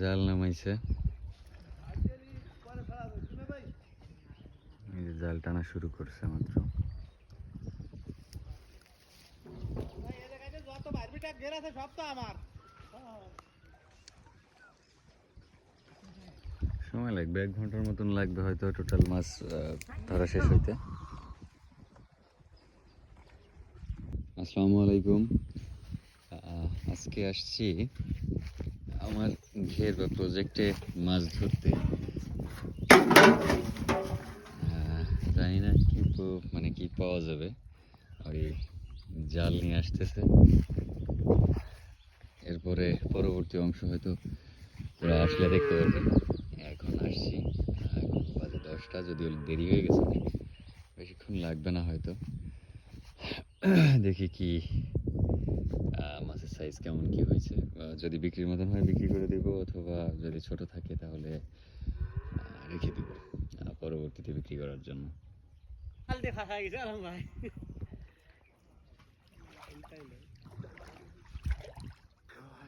জাল নামাইছে। এই যে জাল টানা শুরু করছে মাত্র। সময় লাগবে এক ঘণ্টার মতন লাগবে হয়তো টোটাল মাছ ধরা শেষ হইতে। আসসালামু আলাইকুম। আজকে আসছি আমার ঘের বা প্রজেক্টে মাছ ধরতে। জানি না কি মানে কি পাওয়া যাবে। আর এই জাল নিয়ে আসতেছে। এরপরে পরবর্তী অংশ হয়তো ওরা আসলে দেখতে পারবেন। এখন আসছি। এখন বাজে দশটা, যদিও দেরি হয়ে গেছে। বেশিক্ষণ লাগবে না হয়তো। দেখি কি সাইজ কেমন কি হয়েছে? যদি বিক্রির মতন হয় বিক্রি করে দেব অথবা যদি ছোট থাকে তাহলে রেখে দিব পরবর্তীতে বিক্রি করার জন্য।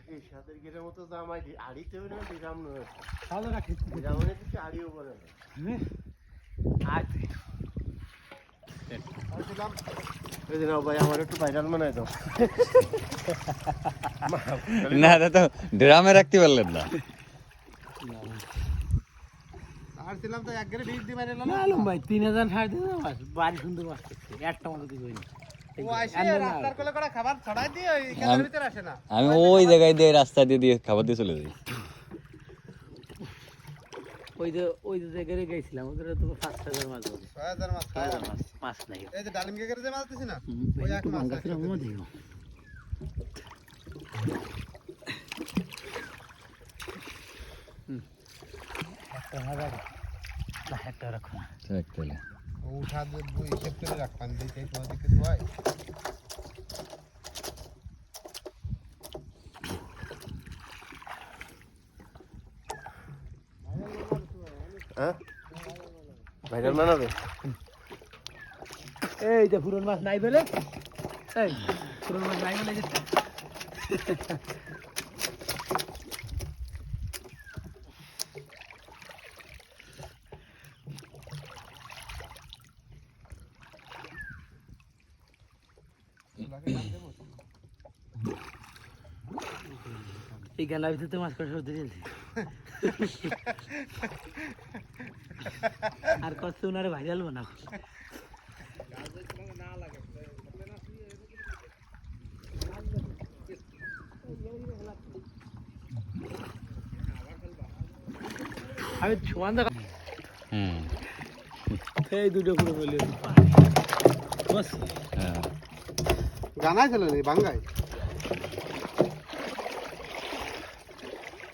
এই সাদের গেটের মতো জামাই দি- আড়িতেও না আড়িও বলে না বলছিলাম, ওই যে নাও ভাই আমার একটু ভাইরাল বানাই দাও না ড্রামে রাখতে পারলেন না। আমি ওই জায়গায় দিয়ে রাস্তা দিয়ে দিয়ে খাবার দিয়ে চলে যাই। ওই যে ওই যে জায়গায় গেছিলাম ওদের তো পাঁচ হাজার মাছ হবে ছয় হাজার মাছ ছয় হাজার মাছ মাছ নাই। এই যে ডালিম কেকের যে মাছ দিছি না ওই এক মাছ ছিল একসাথে মধ্যে একটা হাজার। না একটা রাখো না। উঠা দিয়ে বই হিসেব করে রাখ দিতে তোমাদের কিছু হয়? ভাইরাল বানাবে? এই যে পুরন মাছ নাই বলে? এই পুরন মাছ নাই বলে এই গেলার ভিতরে মাছ করা সব দিয়েছি। আর কত উনারে ভাইরাল বানাও আমি দেখা হুম। এই দুটো করে বলি। বস হ্যাঁ। জানাই ছিল নি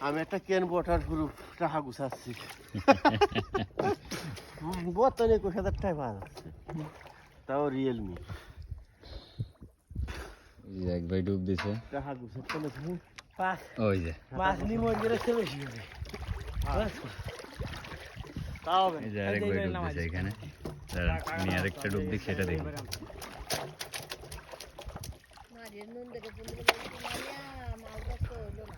আমি একটা কেন বটার পুরো টাকা গুছাচ্ছি। বর্তমানে একুশ হাজার টাকা পাওয়া যাচ্ছে তাও রিয়েলমি এই এক ভাই ডুব দিছে। টাকা গুছাচ্ছে না তুমি পাঁচ ওই যে। পাঁচ নি মরে গেলে সে বেশি হবে তাও হবে এই যে আরেক ভাই ডুব দিছে এখানে। আমি আরেকটা ডুব দিই সেটা দেখি। মাঝের নুন দেখে পুন্ডে মারিয়া মালটা তো হলো না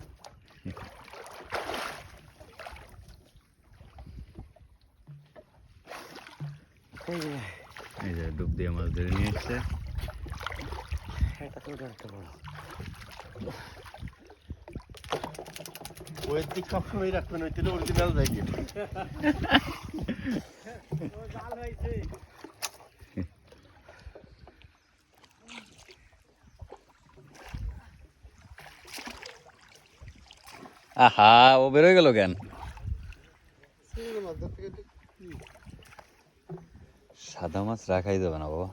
এই যে ডুব দিয়ে মাছ ধরে নিয়ে এসছে। এটা তো একটা বড়। ওই দিক সবসময় রাখবেন ওই দিলে অরিজিনাল যাই আহা ও বেরোয় গেল কেন? সাদা মাছ রাখাই যাবে না বাবা।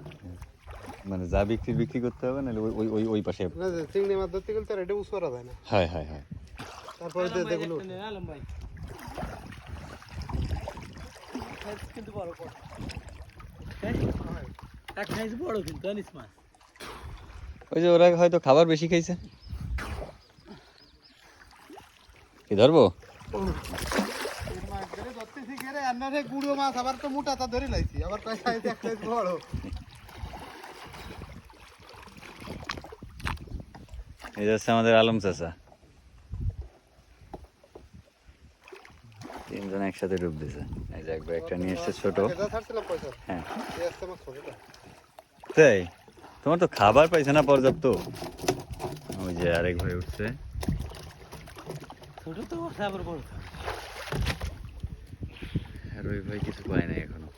মানে যা বিক্রি বিক্রি করতে হবে না ওই ওই ওই ওই পাশে। না চিংড়ি মাছ ধরতে গেলে তার এটা উস করা যায় না। হয় হয় হয়। তারপরে যে দেখল কিন্তু বড় বড়। এক সাইজ বড় কিন্তু মাছ। ওই যে ওরা হয়তো খাবার বেশি খাইছে। কি ধরবো? আমাদের আলম চাচা। তিনজন একসাথে ডুব দিছে। এই যে একবার একটা নিয়ে এসছে ছোট। হ্যাঁ। তোমার তো খাবার পাইছে না পর্যাপ্ত? ওই যে আরেক ভাই উঠছে। ছোট তো, তারপর বড় ওই ভাই কিছু পায় নাই এখনও।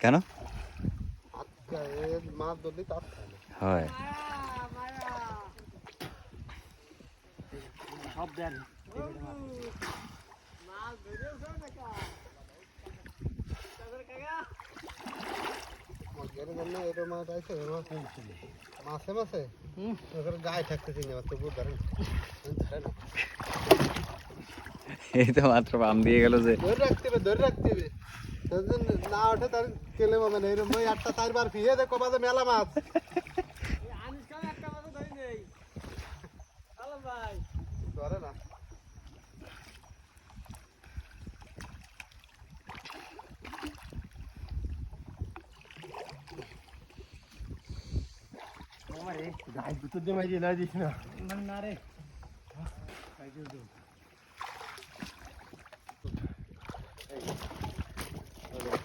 কেন? না হয়। সব দেন। মাছ আছে মাছে মাছে ওখানে গায়ে থাকতেছি না তবু ধরেন ধরে না। এই তো মাত্র পাম দিয়ে গেল যে। ধরে রাখতে হবে ধরে রাখতে হবে। না ওঠে তার কেলে পাবে না এরকম ওই আটটা চারবার ফিরে দেখো বাজে মেলা মাছ। ধরে না। গায়ে দুটো দিয়ে মাইরি না দিস না না রে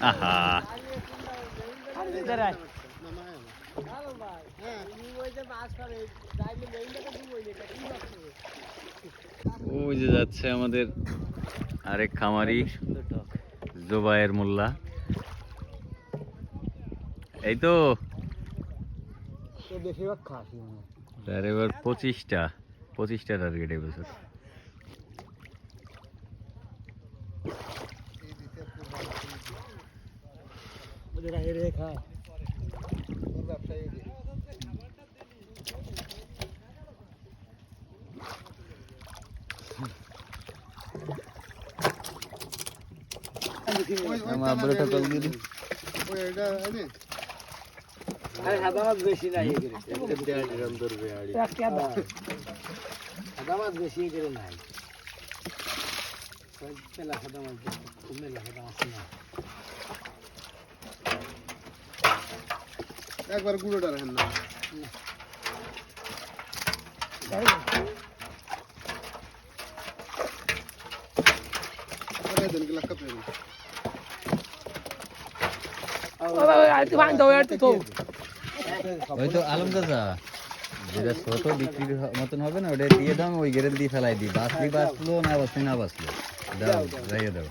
আহা ওই যে যাচ্ছে আমাদের আরেক খামারি জোবায়ের মোল্লা। এই তো। বেশিরভাগ খাস তার এবার পঁচিশটা পঁচিশটা টার্গেট এবছর ওদের আগে রে খায় ব্যবসায়ী আমার আব্বুরে কল দিয়ে দিই ওই এটা আছে আরে সাদা মাছ বেশি নাই মাছ বেশি করে নাই। পেলা সাদা মাছ মেলা সাদা না। একবার গুঁড়োটা রাখেন না। আরে দেন গ্লাস কাপড় দেন ওই তো আলম চাচা। যেটা ছোট বিক্রির মতন হবে না ওটা দিয়ে দাও ওই গেরেল দিয়ে ফেলাই দিই। বাঁচলি বাঁচলো না বাঁচলি না বাঁচলো দাও রাইয়ে দাও।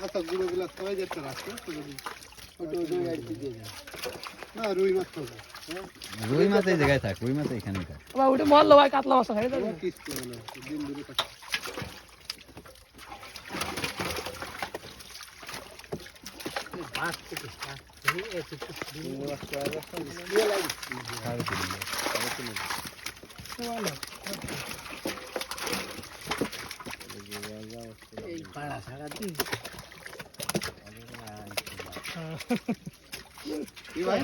রুই মাছ তো এই জায়গায় থাক রুই মাছ এখানেই থাক। ওটা মরলো ভাই কাতলা মাছ খাই কিস্তি দিন ধরে কাটছে মাছ থেকে সাড়ে তিন হাজার। এই পাড়া ছাড়া দিন কি ভাই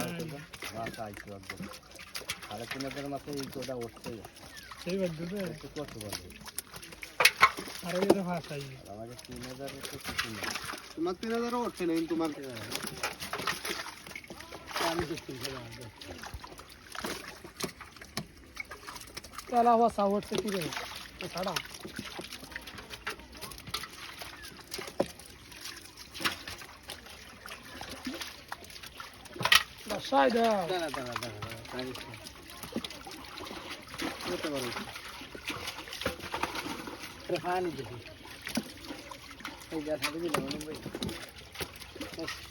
সাড়ে তিন হাজার মাত্র এই কোটা উঠছে সেই বাদ দিতে কত বলবে আরে এটা ভাষাই আমাদের তিন হাজার তো কিছু না তোমার তিন হাজারও উঠছে না কিন্তু তোমার पाणी त्याला हवा सावटचं किती आहे साडा बसाय द्या पाणी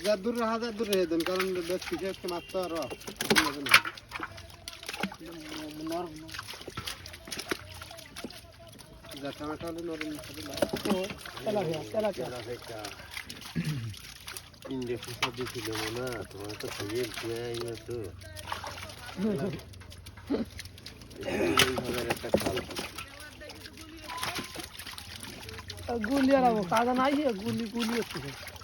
যা দূর রাখা যা দূর রেখে দেন কারণ বেশ কিছু একটু মারতে আর তিনটে ফুসা দিয়েছিল না তোমার তো খাইয়ে দেয় তো একটা খাল গুলি আর কাদা নাই গুলি গুলি হচ্ছে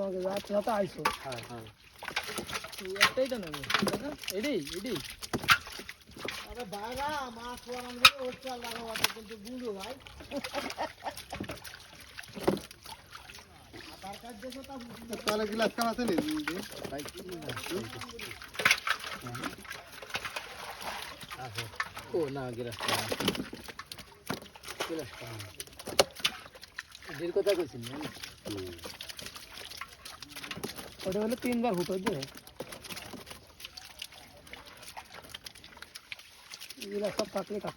তোমাকে রাত রাতে আইসো হ্যাঁ হ্যাঁ। এই একটাই তো নেবে। এটাই এটাই আরে বাগা মাছ পরান গেলে ওর চাল কিন্তু বুড়ো ভাই। তাহলে গ্লাস কাম আছে নি ভাই কি ও না গিরাস্তা গিরাস্তা দীর্ঘ কথা কইছেন না? ওটা হলো তিনবার ফুটো যে এগুলো সব থাকলে কাজ